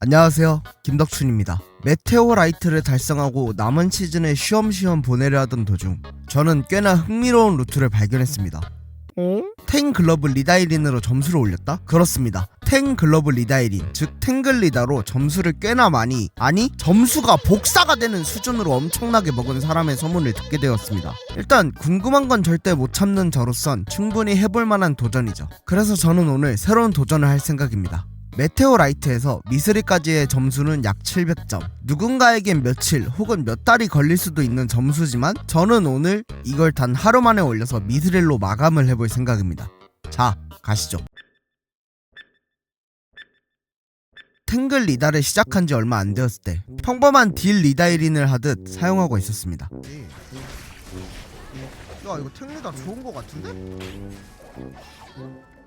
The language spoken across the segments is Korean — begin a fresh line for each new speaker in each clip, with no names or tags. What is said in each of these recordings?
안녕하세요. 김덕춘입니다. 메테오 라이트를 달성하고 남은 시즌을 쉬엄쉬엄 보내려 하던 도중 저는 꽤나 흥미로운 루트를 발견했습니다. 탱 글러브 리다이린으로 점수를 올렸다? 그렇습니다. 탱 글러브 리다이린, 즉 탱글 리다로 점수를 꽤나 많이, 아니 점수가 복사가 되는 수준으로 엄청나게 먹은 사람의 소문을 듣게 되었습니다. 일단 궁금한 건 절대 못 참는 저로선 충분히 해볼 만한 도전이죠. 그래서 저는 오늘 새로운 도전을 할 생각입니다. 메테오 라이트에서 미스리까지의 점수는 약 700점. 누군가에겐 며칠 혹은 몇 달이 걸릴 수도 있는 점수지만 저는 오늘 이걸 단 하루 만에 올려서 미스릴로 마감을 해볼 생각입니다. 자, 가시죠. 탱글 리다를 시작한 지 얼마 안 되었을 때 평범한 딜 리다이린을 하듯 사용하고 있었습니다. 야 이거 탱 리다 좋은 거 같은데?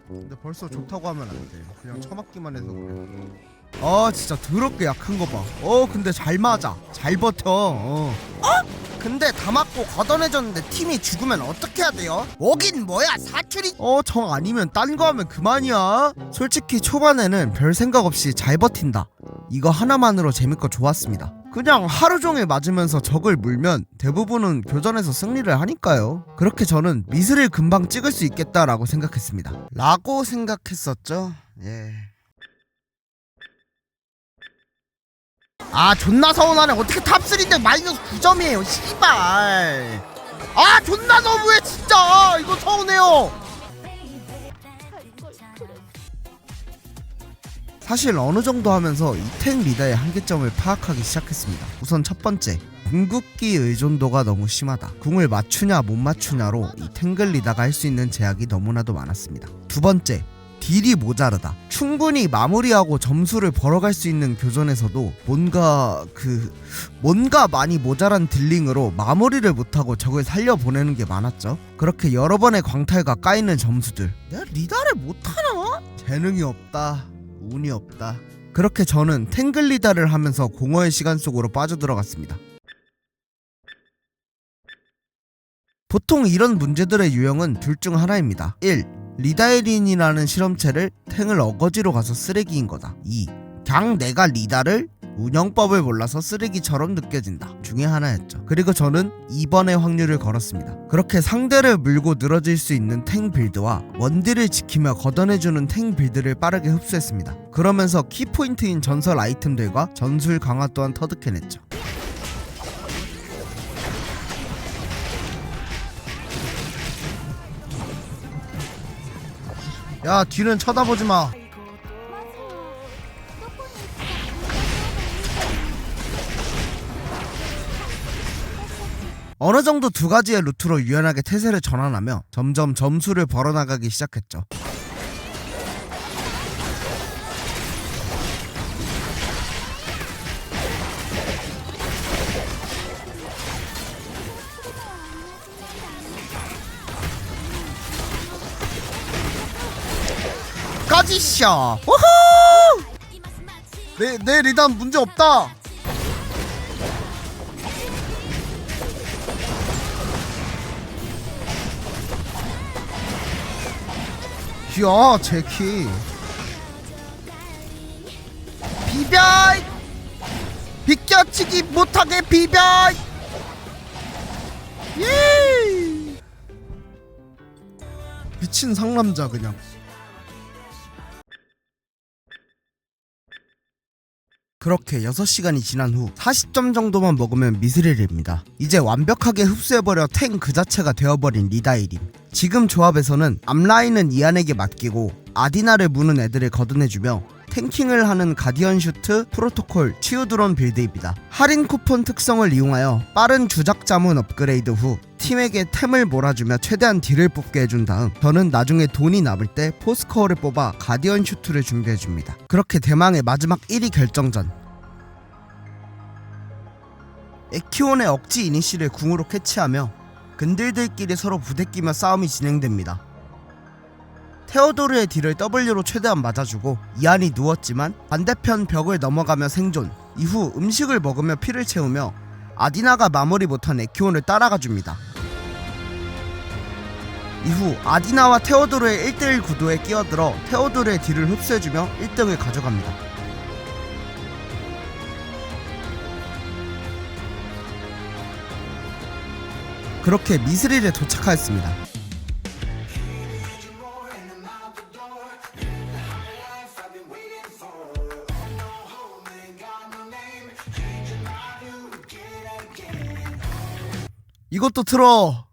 근데 벌써 좋다고 하면 안 돼. 그냥 처맞기만 해서 그래. 아 진짜 더럽게 약한 거 봐. 어 근데 잘 맞아. 잘 버텨. 어. 어? 근데 다 맞고 걷어내줬는데 팀이 죽으면 어떻게 해야 돼요? 오긴 뭐야 사출이? 어정 아니면 딴 거 하면 그만이야. 솔직히 초반에는 별 생각 없이 잘 버틴다. 이거 하나만으로 재밌고 좋았습니다. 그냥 하루 종일 맞으면서 적을 물면 대부분은 교전에서 승리를 하니까요. 그렇게 저는 미스를 금방 찍을 수 있겠다라고 생각했습니다. 라고 생각했었죠. 예. 아 존나 서운하네 어떻게 탑3인데 마이너스 9점이에요 씨발 아 존나 너무해 진짜 이거 서운해요 사실 어느 정도 하면서 이 탱 리다의 한계점을 파악하기 시작했습니다. 우선 첫 번째, 궁극기 의존도가 너무 심하다. 궁을 맞추냐 못 맞추냐로 이 탱글 리다가 할 수 있는 제약이 너무나도 많았습니다. 두 번째, 딜이 모자르다. 충분히 마무리하고 점수를 벌어갈 수 있는 교전에서도 뭔가 그 뭔가 많이 모자란 딜링으로 마무리를 못하고 적을 살려 보내는 게 많았죠. 그렇게 여러 번의 광탈과 까이는 점수들. 내가 리다를 못하나? 재능이 없다. 운이 없다. 그렇게 저는 탱글 리다를 하면서 공허의 시간 속으로 빠져들어갔습니다. 보통 이런 문제들의 유형은 둘 중 하나입니다. 1. 리다에린이라는 실험체를 탱을 어거지로 가서 쓰레기인 거다. 2. 그냥 내가 리다를 운영법을 몰라서 쓰레기처럼 느껴진다. 중에 하나였죠. 그리고 저는 2번의 확률을 걸었습니다. 그렇게 상대를 물고 늘어질 수 있는 탱 빌드와 원딜을 지키며 걷어내주는 탱 빌드를 빠르게 흡수했습니다. 그러면서 키포인트인 전설 아이템들과 전술 강화 또한 터득해냈죠. 야 뒤는 쳐다보지 마. 어느 정도 두 가지의 루트로 유연하게 태세를 전환하며 점점 점수를 벌어나가기 시작했죠. 까지쇼! 우후! 내, 내 리단 문제 없다! 야, 제키. 비벼! 비껴치기 못하게 비벼! 예! 미친 상남자 그냥. 그렇게 6시간이 지난 후 40점 정도만 먹으면 미스릴입니다. 이제 완벽하게 흡수해버려 탱 그 자체가 되어버린 리다이림. 지금 조합에서는 앞라인은 이안에게 맡기고 아디나를 무는 애들을 걷어내주며 탱킹을 하는 가디언 슈트, 프로토콜, 치유드론 빌드입니다. 할인 쿠폰 특성을 이용하여 빠른 주작 자문 업그레이드 후 팀에게 템을 몰아주며 최대한 딜을 뽑게 해준 다음 저는 나중에 돈이 남을 때 포스코어를 뽑아 가디언 슈트를 준비해줍니다. 그렇게 대망의 마지막 1위 결정전 에키온의 억지 이니시를 궁으로 캐치하며 근들들끼리 서로 부대끼며 싸움이 진행됩니다. 테오도르의 딜을 W로 최대한 맞아주고 이안이 누웠지만 반대편 벽을 넘어가며 생존 이후 음식을 먹으며 피를 채우며 아디나가 마무리 못한 에키온을 따라가 줍니다. 이후 아디나와 테오도르의 1대1 구도에 끼어들어 테오도르의 딜을 흡수해주며 1등을 가져갑니다. 그렇게 미스릴에 도착하였습니다. 이것도 틀어.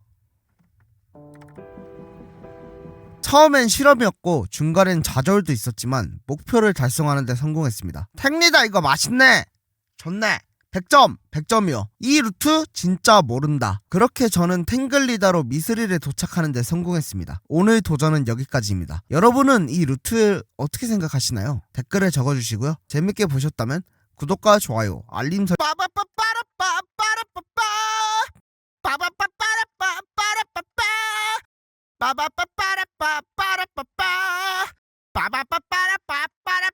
처음엔 실험이었고 중간엔 좌절도 있었지만 목표를 달성하는 데 성공했습니다. 탱리다 이거 맛있네. 좋네. 100점, 100점이요. 이 루트 진짜 모른다. 그렇게 저는 탱글리다로 미스릴에 도착하는 데 성공했습니다. 오늘 도전은 여기까지입니다. 여러분은 이 루트 어떻게 생각하시나요? 댓글에 적어주시고요. 재밌게 보셨다면 구독과 좋아요, 알림 설 빠바빠빠라빠빠라빠빠 빠바빠빠라빠빠라빠빠 빠바빠빠라빠빠라빠빠 빠바빠빠라빠빠라빠빠